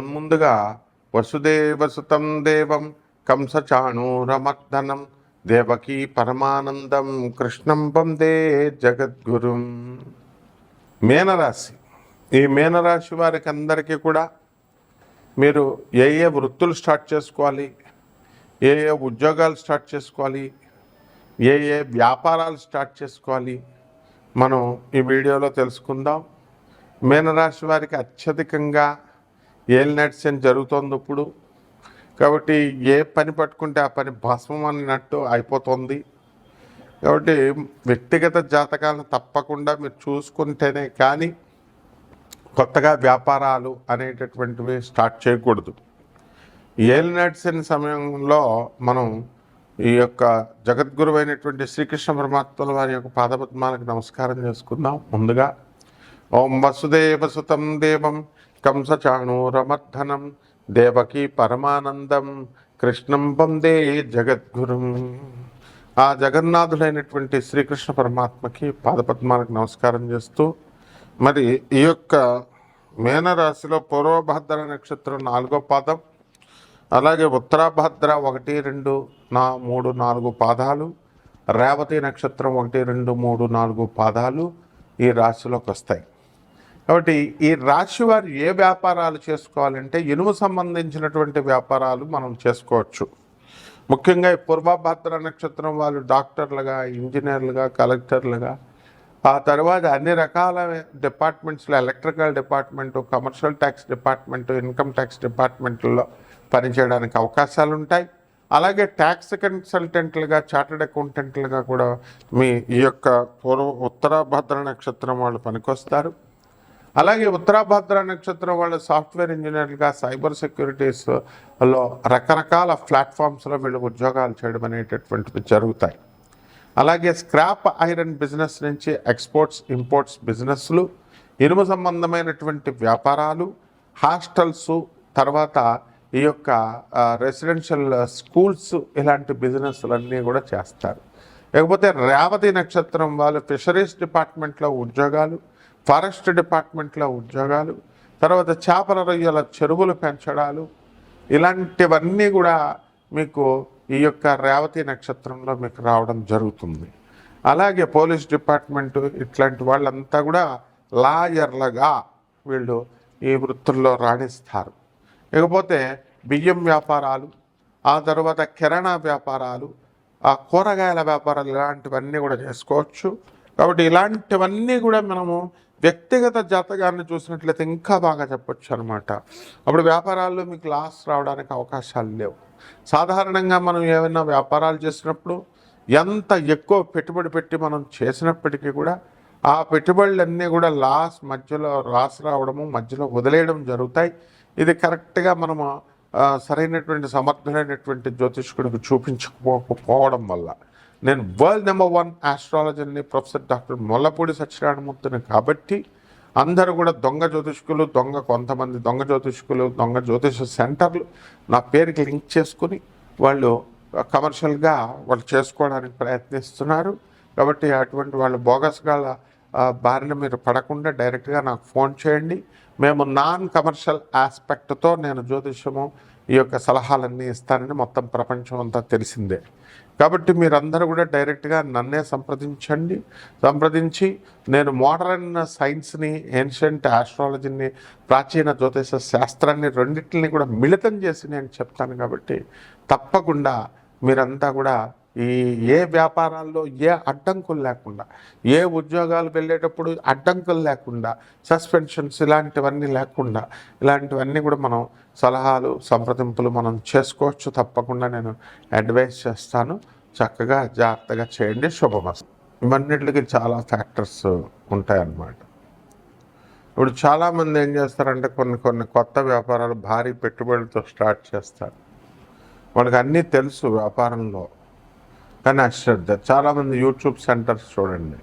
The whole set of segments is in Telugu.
ముందుగా వసుదేవసుతం దేవం కంసచాణూరమర్దనం దేవకీ పరమానందం కృష్ణం వందే జగద్గురుం. మీనరాశి. ఈ మీనరాశి వారికి అందరికీ కూడా మీరు ఏ ఏ వృత్తులు స్టార్ట్ చేసుకోవాలి ఏ ఏ ఉద్యోగాలు స్టార్ట్ చేసుకోవాలి ఏ ఏ వ్యాపారాలు స్టార్ట్ చేసుకోవాలి మనం ఈ వీడియోలో తెలుసుకుందాం. మీనరాశి వారికి అత్యధికంగా ఏలినట్సన్ జరుగుతోంది ఇప్పుడు. కాబట్టి ఏ పని పట్టుకుంటే ఆ పని భస్మం అన్నట్టు అయిపోతుంది. కాబట్టి వ్యక్తిగత జాతకాలను తప్పకుండా మీరు చూసుకుంటేనే కానీ కొత్తగా వ్యాపారాలు అనేటటువంటివి స్టార్ట్ చేయకూడదు. ఏలినట్సన్ సమయంలో మనం ఈ యొక్క జగద్గురు అయినటువంటి శ్రీకృష్ణ పరమాత్మల వారి యొక్క పాదపద్మాలకు నమస్కారం చేసుకుందాం ముందుగా. ఓం వసుదేవసుతం దేవం కంసచాణూరమర్ధనం దేవకీ పరమానందం కృష్ణం వందే జగద్గురుం ఆ జగన్నాథుడైనటువంటి శ్రీకృష్ణ పరమాత్మకి పాదపద్మాలకు నమస్కారం చేస్తూ మరి ఈ యొక్క మేనరాశిలో పూర్వభద్ర నక్షత్రం నాలుగో పాదం అలాగే ఉత్తరాభద్ర ఒకటి రెండు నా మూడు నాలుగు పాదాలు రేవతి నక్షత్రం ఒకటి రెండు మూడు నాలుగు పాదాలు ఈ రాశిలోకి వస్తాయి. కాబట్టి ఈ రాశి వారు ఏ వ్యాపారాలు చేసుకోవాలంటే ఇనుము సంబంధించినటువంటి వ్యాపారాలు మనం చేసుకోవచ్చు. ముఖ్యంగా పూర్వభద్ర నక్షత్రం వాళ్ళు డాక్టర్లుగా ఇంజనీర్లుగా కలెక్టర్లుగా. ఆ తర్వాత అన్ని రకాల డిపార్ట్మెంట్స్లో electrical department commercial tax department income tax డిపార్ట్మెంట్లో పనిచేయడానికి అవకాశాలు ఉంటాయి. అలాగే ట్యాక్స్ కన్సల్టెంట్లుగా చార్టెడ్ అకౌంటెంట్లుగా కూడా మీ ఈ యొక్క పూర్వ ఉత్తరాభద్ర నక్షత్రం వాళ్ళు పనికొస్తారు. అలాగే ఉత్తరాభద్ర నక్షత్రం వాళ్ళ సాఫ్ట్వేర్ ఇంజనీర్లుగా సైబర్ సెక్యూరిటీస్లో రకరకాల ప్లాట్ఫామ్స్లో వీళ్ళు ఉద్యోగాలు చేయడం అనేటటువంటివి జరుగుతాయి. అలాగే స్క్రాప్ ఐరన్ బిజినెస్ నుంచి ఎక్స్పోర్ట్స్ ఇంపోర్ట్స్ బిజినెస్లు ఇనుము సంబంధమైనటువంటి వ్యాపారాలు హాస్టల్స్ తర్వాత ఈ యొక్క రెసిడెన్షియల్ స్కూల్స్ ఇలాంటి బిజినెస్లన్నీ కూడా చేస్తారు. లేకపోతే రేవతి నక్షత్రం వాళ్ళు ఫిషరీస్ డిపార్ట్మెంట్లో ఉద్యోగాలు ఫారెస్ట్ డిపార్ట్మెంట్లో ఉద్యోగాలు తర్వాత చేపల రొయ్యల చెరువులు పెంచడాలు ఇలాంటివన్నీ కూడా మీకు ఈ యొక్క రేవతి నక్షత్రంలో మీకు రావడం జరుగుతుంది. అలాగే పోలీస్ డిపార్ట్మెంట్ ఇట్లాంటి వాళ్ళంతా కూడా లాయర్లుగా వీళ్ళు ఈ వృత్తుల్లో రాణిస్తారు. ఇకపోతే బియ్యం వ్యాపారాలు ఆ తర్వాత కిరాణా వ్యాపారాలు ఆ కూరగాయల వ్యాపారాలు ఇలాంటివన్నీ కూడా చేసుకోవచ్చు. కాబట్టి ఇలాంటివన్నీ కూడా మనము వ్యక్తిగత జాతకాన్ని చూసినట్లయితే ఇంకా బాగా చెప్పొచ్చు అనమాట అప్పుడు వ్యాపారాల్లో మీకు లాస్ రావడానికి అవకాశాలు లేవు. సాధారణంగా మనం ఏమైనా వ్యాపారాలు చేసినప్పుడు ఎంత ఎక్కువ పెట్టుబడి పెట్టి మనం చేసినప్పటికీ కూడా ఆ పెట్టుబడులన్నీ కూడా లాస్ మధ్యలో లాస్ రావడము మధ్యలో వదిలేయడం జరుగుతాయి. ఇది కరెక్ట్గా మనము సరైనటువంటి సమర్థమైనటువంటి జ్యోతిష్కుడికి చూపించకపోకపోవడం వల్ల. నేను వరల్డ్ నెంబర్ వన్ ఆస్ట్రాలజర్ని ప్రొఫెసర్ డాక్టర్ మొల్లపూడి సత్యనారాయణమూర్తిని కాబట్టి అందరూ కూడా దొంగ జ్యోతిష్కులు దొంగ కొంతమంది దొంగ జ్యోతిష్కులు దొంగ జ్యోతిష సెంటర్లు నా పేరుకి లింక్ చేసుకుని వాళ్ళు కమర్షియల్గా వాళ్ళు చేసుకోవడానికి ప్రయత్నిస్తున్నారు. కాబట్టి అటువంటి వాళ్ళు బోగస్గాల బారిన మీరు పడకుండా డైరెక్ట్గా నాకు ఫోన్ చేయండి. మేము నాన్ కమర్షియల్ ఆస్పెక్ట్తో నేను జ్యోతిష్యము ఈ యొక్క సలహాలన్నీ ఇస్తానని మొత్తం ప్రపంచం అంతా తెలిసిందే. కాబట్టి మీరందరూ కూడా డైరెక్ట్గా నన్నే సంప్రదించండి. సంప్రదించి నేను మోడర్న్ సైన్స్ని ఏన్షియంట్ ఆస్ట్రాలజీని ప్రాచీన జ్యోతిష శాస్త్రాన్ని రెండింటిని కూడా మిళితం చేసి నేను చెప్తాను కాబట్టి తప్పకుండా మీరంతా కూడా ఈ ఏ వ్యాపారాల్లో ఏ అడ్డంకులు లేకుండా ఏ ఉద్యోగాలు వెళ్ళేటప్పుడు అడ్డంకులు లేకుండా సస్పెన్షన్స్ ఇలాంటివన్నీ లేకుండా ఇలాంటివన్నీ కూడా మనం సలహాలు సంప్రదింపులు మనం చేసుకోవచ్చు తప్పకుండా నేను అడ్వైస్ చేస్తాను. చక్కగా జాగ్రత్తగా చేయండి. శుభమస్తు. ఇవన్నిటికి చాలా ఫ్యాక్టర్స్ ఉంటాయన్నమాట. ఇప్పుడు చాలామంది ఏం చేస్తారంటే కొన్ని కొన్ని కొత్త వ్యాపారాలు భారీ పెట్టుబడులతో స్టార్ట్ చేస్తారు. మనకు అన్నీ తెలుసు వ్యాపారంలో. కానీ అశ్రద్ధ చాలామంది యూట్యూబ్ సెంటర్స్ చూడండి.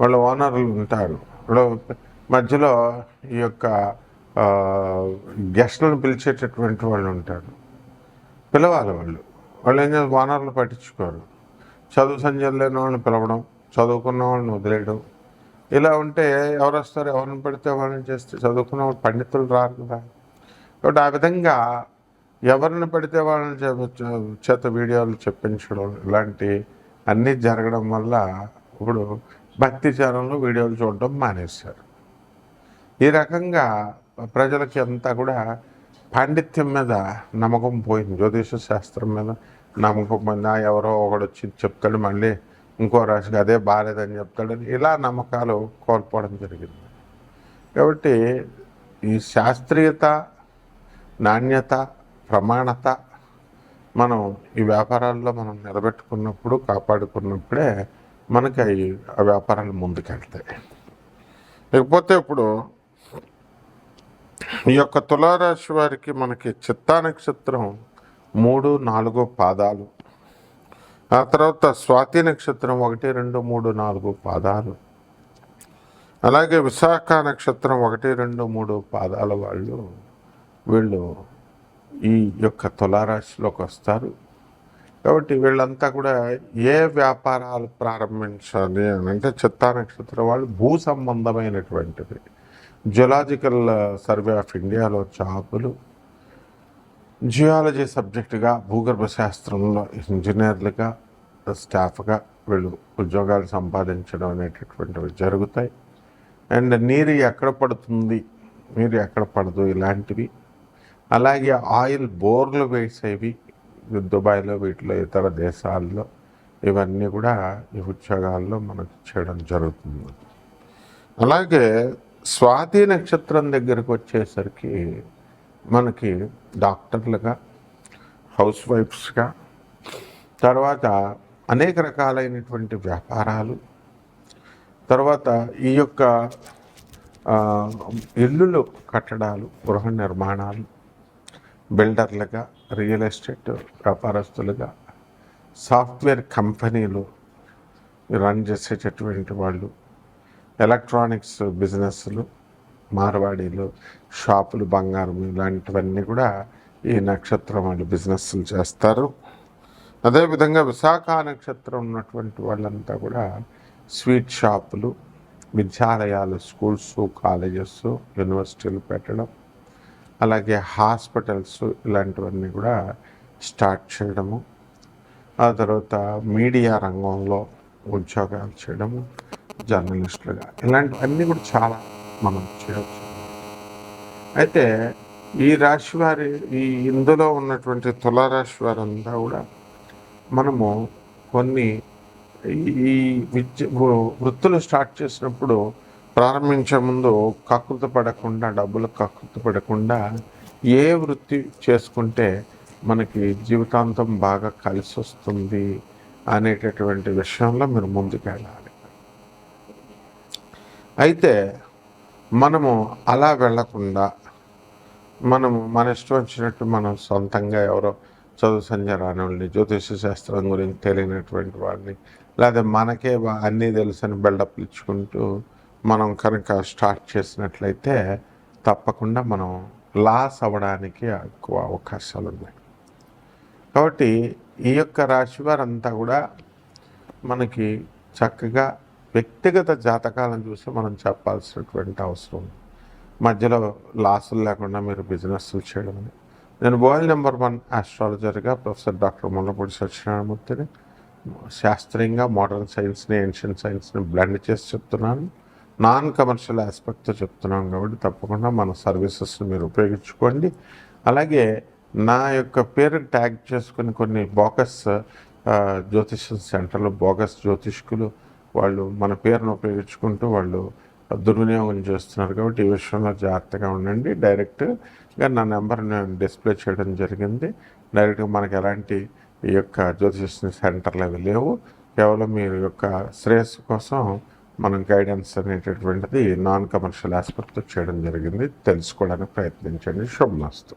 వాళ్ళ ఓనర్లు ఉంటారు. మధ్యలో ఈ యొక్క గెస్ట్లను గెస్టులను పిలిచేటటువంటి వాళ్ళు ఉంటారు. పిలవాలి వాళ్ళు. వాళ్ళు ఏం చేస్తారు? ఓనర్లు పట్టించుకోరు. చదువు సంజలు లేని వాళ్ళని పిలవడం చదువుకున్న వాళ్ళని వదిలేయడం. ఇలా ఉంటే ఎవరు వస్తారు? ఎవరిని పెడితే వాళ్ళని చేస్తే చదువుకున్న వాళ్ళు పండితులు రారు కదా. కాబట్టి ఆ విధంగా ఎవరిని పడితే వాళ్ళని చేత వీడియోలు చెప్పించడం ఇలాంటి అన్నీ జరగడం వల్ల ఇప్పుడు భక్తి ఛానల్లో వీడియోలు చూడడం మానేశారు. ఈ రకంగా ప్రజలకి అంతా కూడా పాండిత్యం మీద నమ్మకం పోయింది. జ్యోతిష శాస్త్రం మీద నమ్మకం పోయింది. ఎవరో ఒకడు వచ్చి చెప్తాడు మళ్ళీ ఇంకో రాశికి అదే బాగాలేదని చెప్తాడు ఇలా నమ్మకాలు కోల్పోవడం జరిగింది. కాబట్టి ఈ శాస్త్రీయత నాణ్యత ప్రమాణత మనం ఈ వ్యాపారాల్లో మనం నిలబెట్టుకున్నప్పుడు కాపాడుకున్నప్పుడే మనకి అవి ఆ వ్యాపారాలు ముందుకెళ్తాయి. లేకపోతే ఇప్పుడు ఈ యొక్క తులారాశి వారికి మనకి చిత్తా నక్షత్రం మూడు నాలుగు పాదాలు. ఆ తర్వాత స్వాతి నక్షత్రం ఒకటి రెండు మూడు నాలుగు పాదాలు. అలాగే విశాఖ నక్షత్రం ఒకటి రెండు మూడు పాదాల వాళ్ళు వీళ్ళు ఈ యొక్క తులారాశిలోకి వస్తారు. కాబట్టి వీళ్ళంతా కూడా ఏ వ్యాపారాలు ప్రారంభించాలి అని అంటే చిత్తా నక్షత్రం వాళ్ళు భూ సంబంధమైనటువంటిది. జులాజికల్ సర్వే ఆఫ్ ఇండియాలో చాపులు జియాలజీ సబ్జెక్టుగా భూగర్భ శాస్త్రంలో ఇంజనీర్లుగా స్టాఫ్గా వీళ్ళు ఉద్యోగాలు సంపాదించడం అనేటటువంటివి జరుగుతాయి. అండ్ నీరు ఎక్కడ పడుతుంది? నీరు ఎక్కడ పడదు? ఇలాంటివి. అలాగే ఆయిల్ బోర్లు వేసేవి దుబాయ్లో వీటిలో ఇతర దేశాల్లో ఇవన్నీ కూడా ఈ ఉద్యోగాల్లో మనకు చేయడం జరుగుతుంది. అలాగే స్వాతి నక్షత్రం దగ్గరకు వచ్చేసరికి మనకి డాక్టర్లుగా హౌస్ వైఫ్స్గా తర్వాత అనేక రకాలైనటువంటి వ్యాపారాలు తర్వాత ఈ యొక్క ఇల్లులు కట్టడాలు గృహ నిర్మాణాలు బిల్డర్లుగా రియల్ ఎస్టేట్ వ్యాపారస్తులుగా సాఫ్ట్వేర్ కంపెనీలు రన్ చేసేటటువంటి వాళ్ళు ఎలక్ట్రానిక్స్ బిజినెస్లు మార్వాడీలు షాపులు బంగారం ఇలాంటివన్నీ కూడా ఈ నక్షత్రం వాళ్ళు బిజినెస్లు చేస్తారు. అదేవిధంగా విశాఖ నక్షత్రం ఉన్నటువంటి వాళ్ళంతా కూడా స్వీట్ షాపులు విద్యాలయాలు స్కూల్స్ కాలేజెస్ యూనివర్సిటీలు పెట్టడం అలాగే హాస్పిటల్స్ ఇలాంటివన్నీ కూడా స్టార్ట్ చేయడము. ఆ తర్వాత మీడియా రంగంలో ఉద్యోగాలు చేయడము జర్నలిస్టులుగా ఇలాంటివన్నీ కూడా చాలా మనం చేయవచ్చు. అయితే ఈ రాశి వారి ఈ ఇందులో ఉన్నటువంటి తులారాశి వారంతా కూడా మనము కొన్ని ఈ- ఈ విద్య వృత్తులు స్టార్ట్ చేసినప్పుడు ప్రారంభించే ముందు కకృత పడకుండా డబ్బులు కకృత పడకుండా ఏ వృత్తి చేసుకుంటే మనకి జీవితాంతం బాగా కలిసి వస్తుంది అనేటటువంటి విషయంలో మీరు ముందుకెళ్ళాలి. అయితే మనము అలా వెళ్ళకుండా మనము మన ఇష్టం వచ్చినట్టు మనం సొంతంగా ఎవరో చదువు సంధ్య వాళ్ళని జ్యోతిష శాస్త్రం గురించి తెలియనటువంటి వాడిని లేదా మనకే బా- అన్నీ తెలుసని బిల్డప్లు ఇచ్చుకుంటూ మనం కనుక స్టార్ట్ చేసినట్లయితే తప్పకుండా మనం లాస్ అవ్వడానికి ఎక్కువ అవకాశాలు ఉన్నాయి కాబట్టి ఈ యొక్క రాశి వారంతా కూడా మనకి చక్కగా వ్యక్తిగత జాతకాలను చూసి మనం చెప్పాల్సినటువంటి అవసరం ఉంది. మధ్యలో లాసులు లేకుండా మీరు బిజినెస్లు చేయడం నేను వరల్డ్ నెంబర్ వన్ ఆస్ట్రాలజర్గా ప్రొఫెసర్ డాక్టర్ ముల్లపూడి సత్యనారాయణమూర్తిని శాస్త్రీయంగా మోడర్న్ సైన్స్ని ఏన్షియన్ సైన్స్ని బ్లెండ్ చేసి చెప్తున్నాను. నాన్ కమర్షియల్ ఆస్పెక్ట్తో చెప్తున్నాం కాబట్టి తప్పకుండా మన సర్వీసెస్ని మీరు ఉపయోగించుకోండి. అలాగే నా యొక్క పేరు ట్యాగ్ చేసుకుని కొన్ని బోకస్ జ్యోతిష్యం సెంటర్లు బోగస్ జ్యోతిష్కులు వాళ్ళు మన పేరును ఉపయోగించుకుంటూ వాళ్ళు దుర్వినియోగం చేస్తున్నారు కాబట్టి ఈ విషయంలో జాగ్రత్తగా ఉండండి. డైరెక్ట్గా నా నెంబర్ నేను డిస్ప్లే చేయడం జరిగింది. డైరెక్ట్గా మనకు ఎలాంటి ఈ యొక్క జ్యోతిష్య సెంటర్లు అవి లేవు. కేవలం మీ యొక్క శ్రేయస్సు కోసం మనం గైడెన్స్ అనేటటువంటిది నాన్ కమర్షియల్ ఆస్పెక్ట్తో చేయడం జరిగింది. తెలుసుకోవడానికి ప్రయత్నించండి. శుభమస్తు.